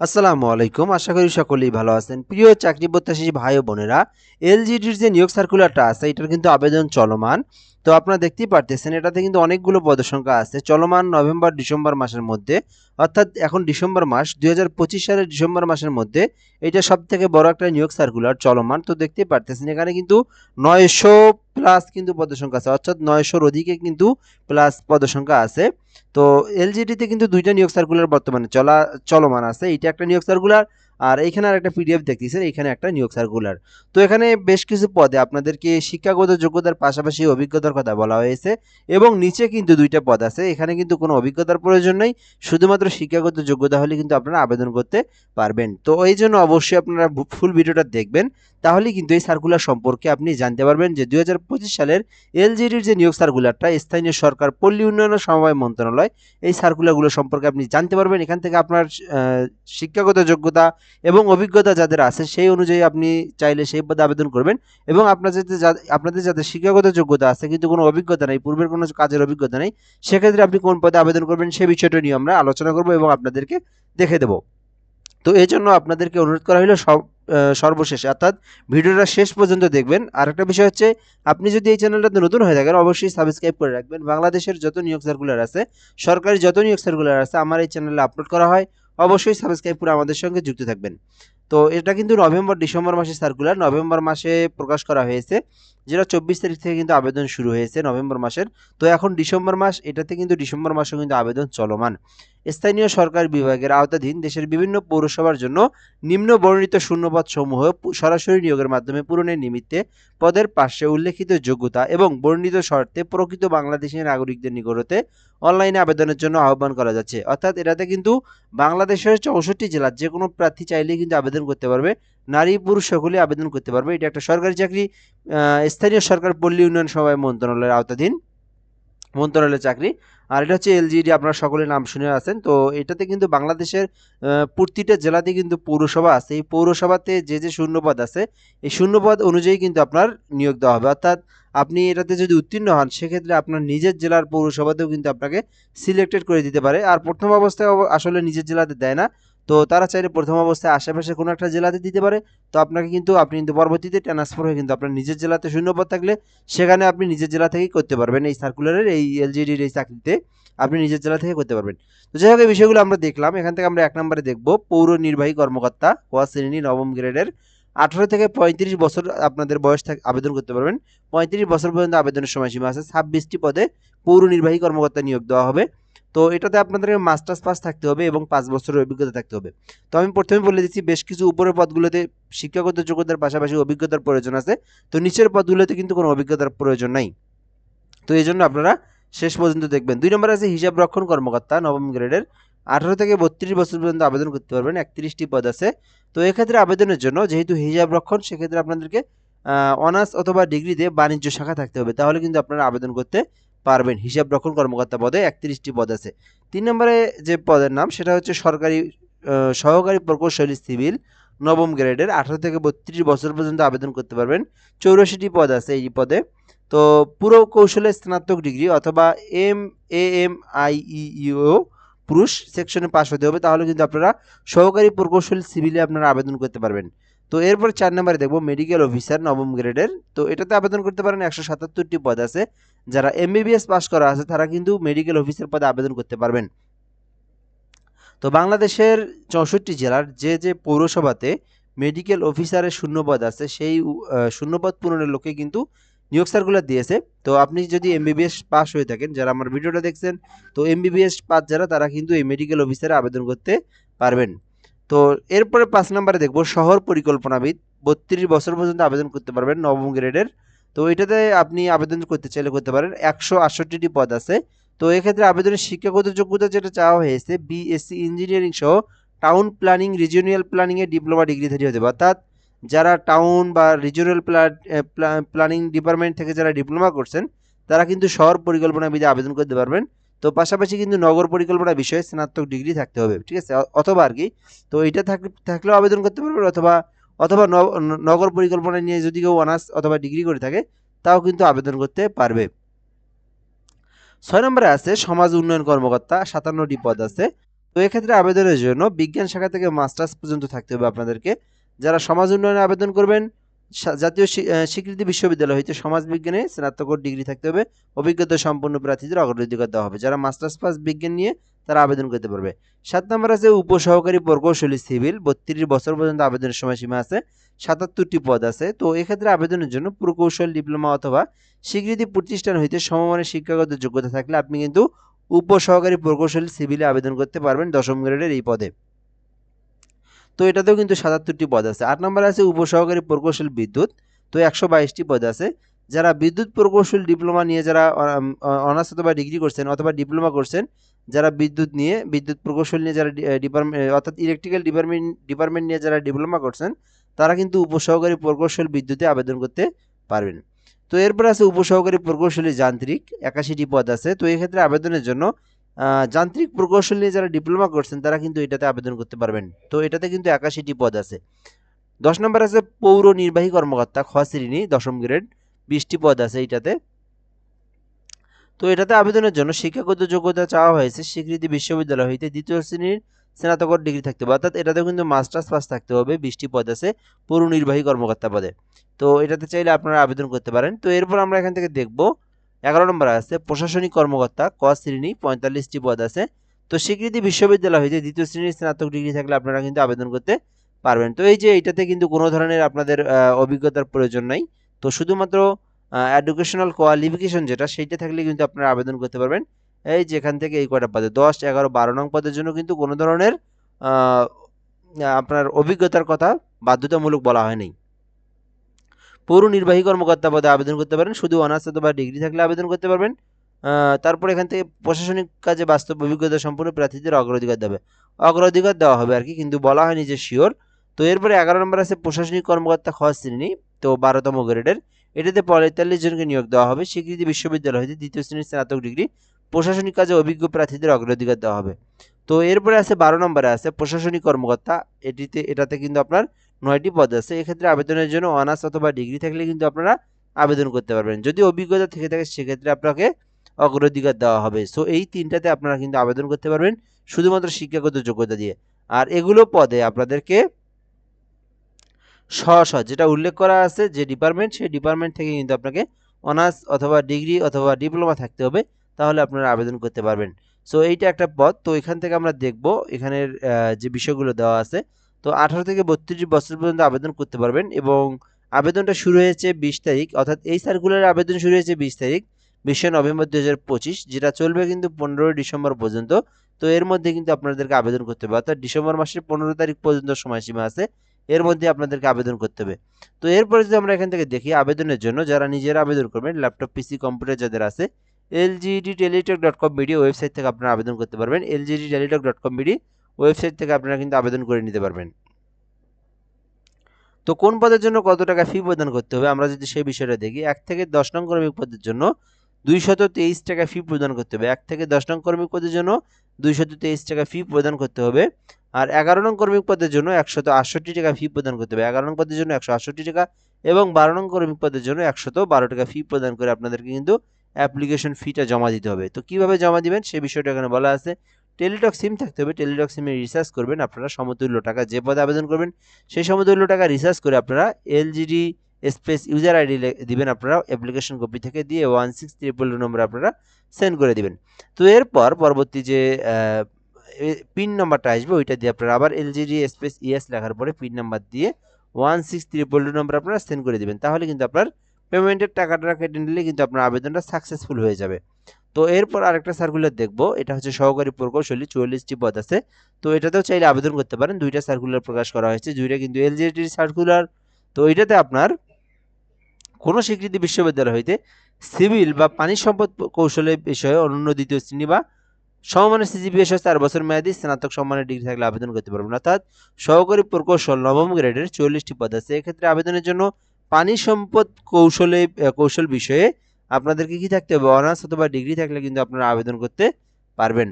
আসসালামু আলাইকুম। আশা করি সকলেই ভালো আছেন। প্রিয় চাকরি প্রত্যাশী ভাই বোনেরা, এলজিডির যে নিয়োগ সার্কুলারটা আছে, এটার কিন্তু আবেদন চলমান। তো আপনারা দেখতেই পারতেছেন, এটাতে কিন্তু অনেকগুলো পদসংখ্যা আছে। চলমান নভেম্বর, ডিসেম্বর মাসের মধ্যে, অর্থাৎ এখন ডিসেম্বর মাস, দুই হাজার পঁচিশ সালের ডিসেম্বর মাসের মধ্যে, এটা সব থেকে বড় একটা নিয়োগ সার্কুলার চলমান। তো দেখতেই পারতেছেন, এখানে কিন্তু নয়শো প্লাস কিন্তু পদসংখ্যা আছে। অর্থাৎ নয়শোর অধিকে কিন্তু প্লাস পদসংখ্যা আছে। তো এলজিডিতে কিন্তু দুইটা নিয়োগ সার্কুলার বর্তমানে চলা, চলমান আছে। এইটা একটা নিয়োগ সার্কুলার আর এইখানে আর একটা পিডিএফ দেখতেছেন, এখানে একটা নিয়োগ সার্কুলার তো এখানে বেশ কিছু পদে আপনাদেরকে শিক্ষাগত যোগ্যতার পাশাপাশি অভিজ্ঞতার কথা বলা হয়েছে এবং নিচে কিন্তু দুইটা পদ আছে। এখানে কিন্তু কোনো অভিজ্ঞতার প্রয়োজন নেই, শুধুমাত্র শিক্ষাগত যোগ্যতা হলে কিন্তু আপনারা আবেদন করতে পারবেন। তো এই জন্য অবশ্যই আপনারা ফুল ভিডিওটা দেখবেন তাহলে কিন্তু এই সার্কুলার সম্পর্কে আপনি জানতে পারবেন যে দু হাজার পঁচিশ সালের এলজিডির যে নিয়োগ সার্কুলারটা স্থানীয় সরকার, পল্লী উন্নয়ন ও সমবায় মন্ত্রণালয়, এই সার্কুলারগুলো সম্পর্কে আপনি জানতে পারবেন। এখান থেকে আপনার শিক্ষাগত যোগ্যতা এবং অভিজ্ঞতা যাদের আছে, সেই অনুযায়ী আপনি চাইলে সেই পদে আবেদন করবেন। এবং আপনার যাতে আপনাদের যাদের শিক্ষাগত যোগ্যতা আছে, কিন্তু কোনো অভিজ্ঞতা নেই, পূর্বের কোনো কাজের অভিজ্ঞতা নেই, সেক্ষেত্রে আপনি কোন পদে আবেদন করবেন সে বিষয়টা নিয়ে আমরা আলোচনা করব এবং আপনাদেরকে দেখে দেব। তো এই জন্য আপনাদেরকে অনুরোধ করা হলো সব সর্বশেষে। অর্থাৎ ভিডিওটা শেষ পর্যন্ত দেখবেন। আর একটা বিষয় হচ্ছে, আপনি যদি এই চ্যানেলটাতে নতুন হয়ে থাকেন, অবশ্যই সাবস্ক্রাইব করে রাখবেন। বাংলাদেশের যত নিয়োগ সার্কুলার আছে, সরকারি যত নিয়োগ সার্কুলার আছে, আমার এই চ্যানেলে আপলোড করা হয়। অবশ্যই সাবস্ক্রাইব করে আমাদের সঙ্গে যুক্ত থাকবেন। তো এটা কিন্তু নভেম্বর, ডিসেম্বর মাসে সার্কুলার নভেম্বর মাসে প্রকাশ করা হয়েছে। যেটা চব্বিশ তারিখ থেকে কিন্তু আবেদন শুরু হয়েছে নভেম্বর মাসের। তো এখন ডিসেম্বর মাস, এটাতে কিন্তু ডিসেম্বর মাসেও কিন্তু আবেদন চলমান। স্থানীয় সরকার বিভাগের আওতাধীন দেশের বিভিন্ন পৌরসভার জন্য নিম্ন বর্ণিত শূন্যপদ সমূহ সরাসরি নিয়োগের মাধ্যমে পূরণের নিমিত্তে পদের পাশে উল্লেখিত যোগ্যতা এবং বর্ণিত শর্তে প্রকৃত বাংলাদেশী নাগরিকদের নিকট হতে অনলাইনে আবেদনের জন্য আহ্বান করা যাচ্ছে। অর্থাৎ এটাতে কিন্তু বাংলাদেশের চৌষট্টি জেলার যে কোনো প্রার্থী চাইলেই কিন্তু আবেদন করতে পারবে, নারী পুরুষ সকলেই আবেদন করতে পারবে। এটা একটা সরকারি চাকরি স্থানীয় সরকার পল্লী উন্নয়ন সভায় মন্ত্রণালয়ের আওতাধীন। মন্ত্রণালয়ের চাকরি। আর এটা হচ্ছে এলজিডি আপনারা সকলে নাম শুনে আছেন। তো এটাতে কিন্তু বাংলাদেশের প্রতিটা জেলাতে কিন্তু পৌরসভা আছে। এই পৌরসভাতে যে যে শূন্যপদ আছে, এই শূন্যপদ অনুযায়ী কিন্তু আপনার নিয়োগ দেওয়া হবে। অর্থাৎ আপনি এটাতে যদি উত্তীর্ণ হন, সেক্ষেত্রে আপনার নিজের জেলার পৌরসভাতেও কিন্তু আপনাকে সিলেক্টেড করে দিতে পারে। আর প্রথম অবস্থায় অব- আসলে নিজের জেলাতে দেয় না। তো তারা চাইলে প্রথম অবস্থায় আশেপাশে কোনো একটা জেলাতে দিতে পারে। তো আপনাকে কিন্তু, আপনি কিন্তু পরবর্তীতে ট্রান্সফার হয়ে কিন্তু আপনার নিজের জেলাতে শূন্যপদ থাকলে সেখানে আপনি নিজের জেলা থেকেই করতে পারবেন। এই সার্কুলারের এই এলজিডির এই চাকরিতে আপনি নিজের জেলা থেকে করতে পারবেন। তো যাই হোক, এই বিষয়গুলো আমরা দেখলাম। এখান থেকে আমরা এক নম্বরে দেখব। পৌর নির্বাহী কর্মকর্তা কোয়া শ্রেণি নবম গ্রেডের আঠারো থেকে পঁয়ত্রিশ বছর আপনাদের বয়স থেকে, আবেদন করতে পারবেন। পঁয়ত্রিশ বছর পর্যন্ত আবেদনের সময়সীমা আছে। ছাব্বিশটি পদে পৌর নির্বাহী কর্মকর্তা নিয়োগ দেওয়া হবে। তো এটাতে আপনাদের মাস্টার্স পাস থাকতে হবে এবং পাঁচ বছরের অভিজ্ঞতা থাকতে হবে। তো আমি প্রথমে বলে দিচ্ছি, বেশ কিছু উপরের পদগুলোতে শিক্ষাগত যোগ্যতার পাশাপাশি অভিজ্ঞতার প্রয়োজন আছে। তো নিচের পদগুলোতে কিন্তু কোনো অভিজ্ঞতার প্রয়োজন নাই। তো এই জন্য আপনারা শেষ পর্যন্ত দেখবেন। দুই নম্বর আছে হিসাব রক্ষণ কর্মকর্তা, নবম গ্রেডের। আঠারো থেকে বত্রিশ বছর পর্যন্ত আবেদন করতে পারবেন। একত্রিশটি পদ আছে। তো এক্ষেত্রে আবেদনের জন্য যেহেতু হিসাব রক্ষণ, সেক্ষেত্রে আপনাদেরকে অনার্স অথবা ডিগ্রিতে বাণিজ্য শাখা থাকতে হবে। তাহলে কিন্তু আপনারা আবেদন করতে পারবেন। হিসাব রক্ষণ কর্মকর্তা পদে একত্রিশটি পদ আছে। তিন নম্বরে যে পদের নাম, সেটা হচ্ছে সরকারি সহকারী প্রকৌশলী সিভিল, নবম গ্রেডের। আঠারো থেকে বত্রিশ বছর পর্যন্ত আবেদন করতে পারবেন। চৌরাশিটি পদ আছে এই পদে। তো পুরো কৌশলে স্নাতক ডিগ্রি অথবা M, A, M, I U পুরুষ সেকশনে পাস হতে হবে। তাহলে কিন্তু আপনারা সহকারী প্রকৌশল সিভিলে আপনারা আবেদন করতে পারবেন। তো এরপর চার নম্বরে দেখব মেডিকেল অফিসার নবম গ্রেডের। তো এটাতে আবেদন করতে পারেন একশো সাতাত্তরটি পদ আছে। যারা এমবিবিএস পাশ করা আছে, তারা কিন্তু মেডিকেল অফিসার পদে আবেদন করতে পারবেন। তো বাংলাদেশের চৌষট্টি জেলার যে যে পৌরসভাতে মেডিকেল অফিসারের শূন্যপদ আছে, সেই শূন্যপদ পূরণের লোকে কিন্তু নিয়োগ সার্কুলার দিয়েছে। তো আপনি যদি এমবিবিএস পাস হয়ে থাকেন, যারা আমার ভিডিওটা দেখছেন, তো এমবিবিএস পাস যারা, তারা কিন্তু এই মেডিকেল অফিসারে আবেদন করতে পারবেন। তো এরপরে পাঁচ নম্বরে দেখব, শহর পরিকল্পনাবিদ, বত্রিশ বছর পর্যন্ত আবেদন করতে পারবেন নবম গ্রেডের তো এটাতে আপনি আবেদন করতে চাইলে করতে পারেন। একশো আটষট্টিটি পদ আছে। তো এক্ষেত্রে আবেদনের শিক্ষাগত যোগ্যতা যেটা চাওয়া হয়েছে বিএসসি ইঞ্জিনিয়ারিং সহ টাউন প্ল্যানিং রিজিওনাল প্ল্যানিংয়ে ডিপ্লোমা ডিগ্রি থেকে হতে হবে। অর্থাৎ যারা টাউন বা রিজিওনাল প্ল্যানিং ডিপার্টমেন্ট থেকে যারা ডিপ্লোমা করছেন, তারা কিন্তু শহর পরিকল্পনাবিদে আবেদন করতে পারবেন। তো পাশাপাশি কিন্তু নগর পরিকল্পনা বিষয়ে স্নাতক ডিগ্রি থাকতে হবে, ঠিক আছে? অথবা আর কি। তো এটা থাকলে থাকলেও আবেদন করতে পারবেন অথবা অথবা নগর পরিকল্পনা নিয়ে যদি কেউ অনার্স অথবা ডিগ্রি করে থাকে, তাও কিন্তু আবেদন করতে পারবে। ছয় নম্বরে আছে, সমাজ উন্নয়ন কর্মকর্তা, সাতান্নটি পদ আছে। তো এক্ষেত্রে আবেদনের জন্য বিজ্ঞান শাখা থেকে মাস্টার্স পর্যন্ত থাকতে হবে আপনাদেরকে। যারা সমাজ উন্নয়নে আবেদন করবেন জাতীয় স্বীকৃতি বিশ্ববিদ্যালয় হইতে সমাজ বিজ্ঞানে স্নাতকোত্তর ডিগ্রি থাকতে হবে। অভিজ্ঞতা সম্পন্ন প্রার্থীদের অগ্রাধিকার দেওয়া হবে। যারা মাস্টার্স পাস বিজ্ঞান নিয়ে তারা আবেদন করতে পারবে। সাত নম্বর আছে, উপসহকারী প্রকৌশলী সিভিল। বত্রিশ বছর পর্যন্ত আবেদনের সময়সীমা আছে। সাতাত্তরটি পদ আছে। তো এক্ষেত্রে আবেদনের জন্য প্রকৌশল, ডিপ্লোমা অথবা স্বীকৃতি প্রতিষ্ঠান হইতে সমমানের শিক্ষাগত যোগ্যতা থাকলে আপনি কিন্তু উপসহকারী প্রকৌশলী সিভিলে আবেদন করতে পারবেন দশম গ্রেডের এই পদে। তো এটাতেও কিন্তু সাতাত্তরটি পদ আছে। আট নম্বর আছে উপসহকারী প্রকৌশল বিদ্যুৎ, তো একশো বাইশটি পদ আছে। যারা বিদ্যুৎ প্রকৌশল ডিপ্লোমা নিয়ে যারা অনার্স অথবা ডিগ্রি করছেন অথবা ডিপ্লোমা করছেন, যারা বিদ্যুৎ নিয়ে, বিদ্যুৎ প্রকৌশল নিয়ে যারা ডিপার্টমেন্ট অর্থাৎ ইলেকট্রিক্যাল ডিপার্টমেন্ট ডিপার্টমেন্ট নিয়ে যারা ডিপ্লোমা করছেন, তারা কিন্তু উপসহকারী প্রকৌশল বিদ্যুতে আবেদন করতে পারবেন। তো এরপর আছে উপসহকারী প্রকৌশলী যান্ত্রিক, একাশিটি পদ আছে। তো এক্ষেত্রে আবেদনের জন্য যান্ত্রিক প্রকৌশল নিয়ে যারা ডিপ্লোমা করছেন, তারা কিন্তু এটাতে আবেদন করতে পারবেন। তো এটাতে কিন্তু একাশিটি পদ আছে। দশ নম্বর আছে পৌর নির্বাহী কর্মকর্তা খ শ্রেণি দশম গ্রেড বিশটি পদ আছে এইটাতে তো এটাতে আবেদনের জন্য শিক্ষাগত যোগ্যতা চাওয়া হয়েছে স্বীকৃতি বিশ্ববিদ্যালয় হইতে দ্বিতীয় শ্রেণির স্নাতকোত্তর ডিগ্রি থাকতে হবে। অর্থাৎ এটাতে কিন্তু মাস্টার্স পাস থাকতে হবে, বিশটি পদ আছে পৌর নির্বাহী কর্মকর্তা পদে। তো এটাতে চাইলে আপনারা আবেদন করতে পারেন। তো এরপর আমরা এখান থেকে দেখব এগারো নম্বর আছে, প্রশাসনিক কর্মকর্তা ক শ্রেণি, পঁয়তাল্লিশটি পদ আছে। তো স্বীকৃতি বিশ্ববিদ্যালয় হইতে দ্বিতীয় শ্রেণির স্নাতক ডিগ্রি থাকলে আপনারা কিন্তু আবেদন করতে পারবেন। তো এই যে এটাতে কিন্তু কোনো ধরনের আপনাদের অভিজ্ঞতার প্রয়োজন নাই। তো শুধুমাত্র এডুকেশনাল কোয়ালিফিকেশন যেটা, সেইটা থাকলে কিন্তু আপনারা আবেদন করতে পারবেন। এই যেখান থেকে এই কয়টা পদে, দশ, এগারো, বারো নং পদের জন্য কিন্তু কোনো ধরনের আপনার অভিজ্ঞতার কথা বাধ্যতামূলক বলা হয়নি পৌর নির্বাহী কর্মকর্তা পদে আবেদন করতে পারেন। শুধু অনার্স অথবা ডিগ্রি থাকলে আবেদন করতে পারবেন। তারপর এখান থেকে প্রশাসনিক কাজে বাস্তব অভিজ্ঞতা সম্পূর্ণ প্রার্থীদের অগ্রাধিকার দেবে। অগ্রাধিকার দেওয়া হবে আর কি, কিন্তু বলা হয়নি যে শিওর তো এরপরে এগারো নম্বর আছে, প্রশাসনিক কর্মকর্তা খ শ্রেণি তো বারোতম গ্রেডের। এটাতে পঁয়তাল্লিশ জনকে নিয়োগ দেওয়া হবে। স্বীকৃতি বিশ্ববিদ্যালয় হতে দ্বিতীয় শ্রেণির স্নাতক ডিগ্রি। প্রশাসনিক কাজে অভিজ্ঞ প্রার্থীদের অগ্রাধিকার দেওয়া হবে। তো এরপরে আছে, বারো নম্বরে আছে, প্রশাসনিক কর্মকর্তা। এটিতে, এটাতে কিন্তু আপনার নয়টি পদ আছে, এক্ষেত্রে আবেদনের জন্য অনার্স অথবা ডিগ্রি থাকলে কিন্তু আপনারা আবেদন করতে পারবেন। যদি অভিজ্ঞতা থেকে থাকে, সেক্ষেত্রে আপনাকে অগ্রাধিকার দেওয়া হবে। সো এই তিনটাতে আপনারা কিন্তু আবেদন করতে পারবেন, শুধুমাত্র শিক্ষাগত যোগ্যতা দিয়ে। আর এগুলো পদে আপনাদেরকে স্ব যেটা উল্লেখ করা আছে, যে ডিপার্টমেন্ট সেই ডিপার্টমেন্ট থেকে কিন্তু আপনাকে অনার্স অথবা ডিগ্রি অথবা ডিপ্লোমা থাকতে হবে, তাহলে আপনারা আবেদন করতে পারবেন। সো এইটা একটা পদ। তো, এখান থেকে আমরা দেখব, এখানের যে বিষয়গুলো দেওয়া আছে তো আঠারো থেকে বত্রিশ বছর পর্যন্ত আবেদন করতে পারবেন এবং আবেদনটা শুরু হয়েছে বিশ তারিখ, অর্থাৎ এই সার্কুলারের আবেদন শুরু হয়েছে বিশ তারিখ, বিশে নভেম্বর দু হাজার পঁচিশ, যেটা চলবে কিন্তু পনেরোই ডিসেম্বর পর্যন্ত। তো এর মধ্যে কিন্তু আপনাদেরকে আবেদন করতে হবে, অর্থাৎ ডিসেম্বর মাসের পনেরো তারিখ পর্যন্ত সময়সীমা আছে, এর মধ্যে আপনাদেরকে আবেদন করতে হবে। তো এরপরে যদি আমরা এখান থেকে দেখি আবেদনের জন্য, যারা নিজেরা আবেদন করবেন ল্যাপটপ পিসি কম্পিউটার যাদের আছে LGD Teletalk dot com BD website থেকে আপনারা আবেদন করতে পারবেন LGD Teletalk dot com BD website থেকে আপনারা কিন্তু আবেদন করে নিতে পারবেন। তো কোন পদের জন্য কত টাকা ফি প্রদান করতে হবে? আমরা যদি সেই বিষয়টা দেখি, এক থেকে দশ নং কর্মিক পদের জন্য দুইশত তেইশ টাকা ফি প্রদান করতে হবে। এক থেকে দশ নং কর্মিক পদের জন্য দুইশত তেইশ টাকা ফি প্রদান করতে হবে। আর এগারো নং কর্মিক পদের জন্য একশত আটষট্টি টাকা ফি প্রদান করতে হবে। এগারো নং পদের জন্য একশো আটষট্টি টাকা এবং বারো নং কর্মিক পদের জন্য একশত বারো টাকা ফি প্রদান করে আপনাদেরকে কিন্তু অ্যাপ্লিকেশন ফিটা জমা দিতে হবে। তো কীভাবে জমা দিবেন? সেই বিষয়টা এখানে বলা আছে। টেলিটক সিম থাকতে হবে। টেলিটক সিমে রিচার্জ করবেন আপনারা সমতুল্য টাকা। যে পদে আবেদন করবেন, সেই সমতুল্য টাকা রিচার্জ করে আপনারা এলজিডি স্পেস ইউজার আইডি দিবেন আপনারা। অ্যাপ্লিকেশন কপি থেকে দিয়ে ওয়ান সিক্স ট্রিপল নম্বরে আপনারা সেন্ড করে দিবেন। তো এরপর পরবর্তী যে পিন নাম্বারটা আসবে, ওইটা দিয়ে আপনারা আবার এলজিডি স্পেস ইএস লেখার পরে পিন নাম্বার দিয়ে ওয়ান সিক্স ট্রিপল নম্বর আপনারা সেন্ড করে দিবেন। তাহলে কিন্তু আপনার পেমেন্টের টাকাটা কেটে নিলে কিন্তু আপনার আবেদনটা সাকসেসফুল হয়ে যাবে। তো এরপর আরেকটা সার্কুলার দেখব। এটা হচ্ছে সহকারী প্রকৌশলী, চুয়াল্লিশটি পদ আছে। তো এটাতেও চাইলে আবেদন করতে পারেন। দুইটা সার্কুলার প্রকাশ করা হয়েছে, দুইটা কিন্তু এলজিডির সার্কুলার তো এটাতে আপনার কোনো স্বীকৃতি বিশ্ববিদ্যালয় হইতে সিভিল বা পানি সম্পদ কৌশলের বিষয়ে অনন্য দ্বিতীয় শ্রেণি বা সমমানের সিজিপিএ সহ চার বছর মেয়াদি স্নাতক সম্মানের ডিগ্রি থাকলে আবেদন করতে পারবেন। অর্থাৎ সহকারী প্রকৌশল নবম গ্রেডের চল্লিশটি পদ আছে। এক্ষেত্রে আবেদনের জন্য পানি সম্পদ কৌশলে কৌশল বিষয়ে আপনাদেরকে কি থাকতে হবে? অনার্স অথবা ডিগ্রি থাকলে কিন্তু আপনারা আবেদন করতে পারবেন।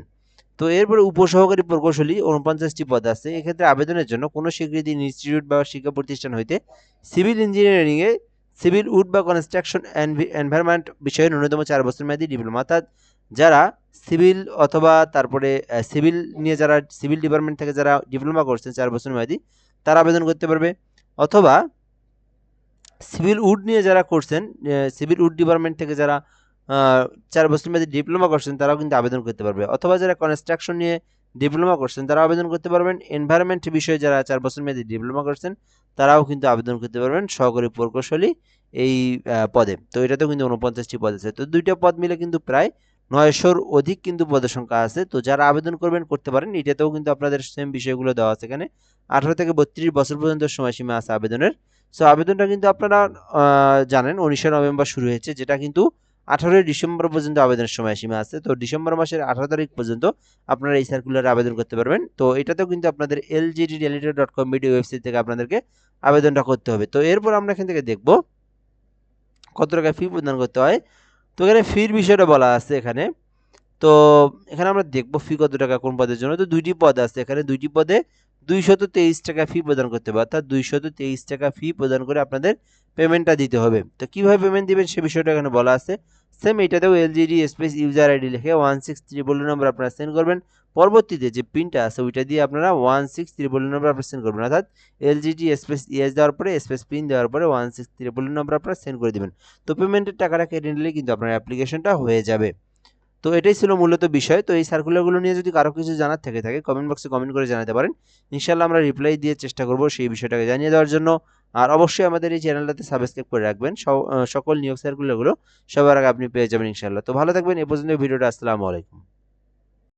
তো এরপরে উপসহকারী প্রকৌশলী উনপঞ্চাশটি পদ আছে। এক্ষেত্রে আবেদনের জন্য কোনো স্বীকৃতি ইনস্টিটিউট বা শিক্ষা প্রতিষ্ঠান হইতে সিভিল ইঞ্জিনিয়ারিংয়ে সিভিল উড বা কনস্ট্রাকশন এনভায়রনমেন্ট বিষয়ে ন্যূনতম চার বছর মেয়াদী ডিপ্লোমা। অর্থাৎ যারা সিভিল অথবা তারপরে সিভিল নিয়ে যারা, সিভিল ডিপার্টমেন্ট থেকে যারা ডিপ্লোমা করছেন চার বছর মেয়াদী, তারা আবেদন করতে পারবে। অথবা সিভিল উড নিয়ে যারা করছেন সিভিল উড ডিপার্টমেন্ট থেকে যারা চার বছর মেয়াদি ডিপ্লোমা করছেন, তারাও কিন্তু আবেদন করতে পারবে। অথবা যারা কনস্ট্রাকশন নিয়ে ডিপ্লোমা করছেন তারা আবেদন করতে পারবেন। এনভায়রনমেন্ট বিষয়ে যারা চার বছর মেয়াদি ডিপ্লোমা করছেন, তারাও কিন্তু আবেদন করতে পারবেন সহকারী প্রকৌশলী এই পদে। তো এটাতেও কিন্তু উনপঞ্চাশটি পদ আছে। তো দুইটা পদ মিলে কিন্তু প্রায় নয়শোর অধিক কিন্তু পদের সংখ্যা আছে। তো যারা আবেদন করবেন, করতে পারেন। এটাতেও কিন্তু আপনাদের সেম বিষয়গুলো দেওয়া আছে এখানে। আঠারো থেকে বত্রিশ বছর পর্যন্ত সময়সীমা আছে আবেদনের। সো আবেদনটা কিন্তু আপনারা জানেন, উনিশে নভেম্বর শুরু হয়েছে, যেটা কিন্তু আঠারোই ডিসেম্বর পর্যন্ত আবেদনের সময়সীমা আছে। তো, ডিসেম্বর মাসের আঠারো তারিখ পর্যন্ত আপনারা এই সার্কুলারে আবেদন করতে পারবেন। তো, এটাতেও কিন্তু আপনাদের LGD deleted dot com video website থেকে আপনাদেরকে আবেদনটা করতে হবে। তো, এরপর আমরা এখান থেকে দেখব কত টাকা ফি প্রদান করতে হয়। তো, এখানে ফির বিষয়টা বলা আছে এখানে। তো, এখানে আমরা দেখব ফি কত টাকা কোন পদের জন্য। তো, দুইটি পদ আছে। এখানে দুইটি পদে দুইশত তেইশ টাকা ফি প্রদান করতে হবে, অর্থাৎ দুইশত তেইশ টাকা ফি প্রদান করে আপনাদের পেমেন্টটা দিতে হবে। তো কীভাবে পেমেন্ট দেবেন সে বিষয়টা এখানে বলা আছে। সেম এটাতেও এলজিডি স্পেস ইউজার আইডি লিখে ওয়ান সিক্স ত্রিপল নম্বর আপনারা সেন্ড করবেন। পরবর্তীতে যে পিনটা আছে, ওইটা দিয়ে আপনারা ওয়ান সিক্স ত্রিপল নম্বর আপনারা সেন্ড করবেন। অর্থাৎ এলজিডি স্পেস ইএস দেওয়ার পরে স্পেস পিন দেওয়ার পরে ওয়ান সিক্স ত্রিপল নম্বর আপনারা সেন্ড করে দেবেন। তো পেমেন্টের টাকাটা কেটে নিলে কিন্তু আপনার অ্যাপ্লিকেশনটা হয়ে যাবে। তো এটাই ছিল মূলত বিষয়। তো এই সার্কুলারগুলো নিয়ে যদি কারও কিছু জানার থেকে থাকে কমেন্ট বক্সে কমেন্ট করে জানাতে পারেন। ইনশাল্লাহ আমরা রিপ্লাই দিয়ে চেষ্টা করব সেই বিষয়টাকে জানিয়ে দেওয়ার জন্য। আর অবশ্যই আমাদের এই চ্যানেলটাতে সাবস্ক্রাইব করে রাখবেন। সকল নিয়োগ সার্কুলারগুলো সবার আগে আপনি পেয়ে যাবেন ইনশাল্লাহ তো ভালো থাকবেন, এ পর্যন্ত ভিডিওটা, আসসালামু আলাইকুম।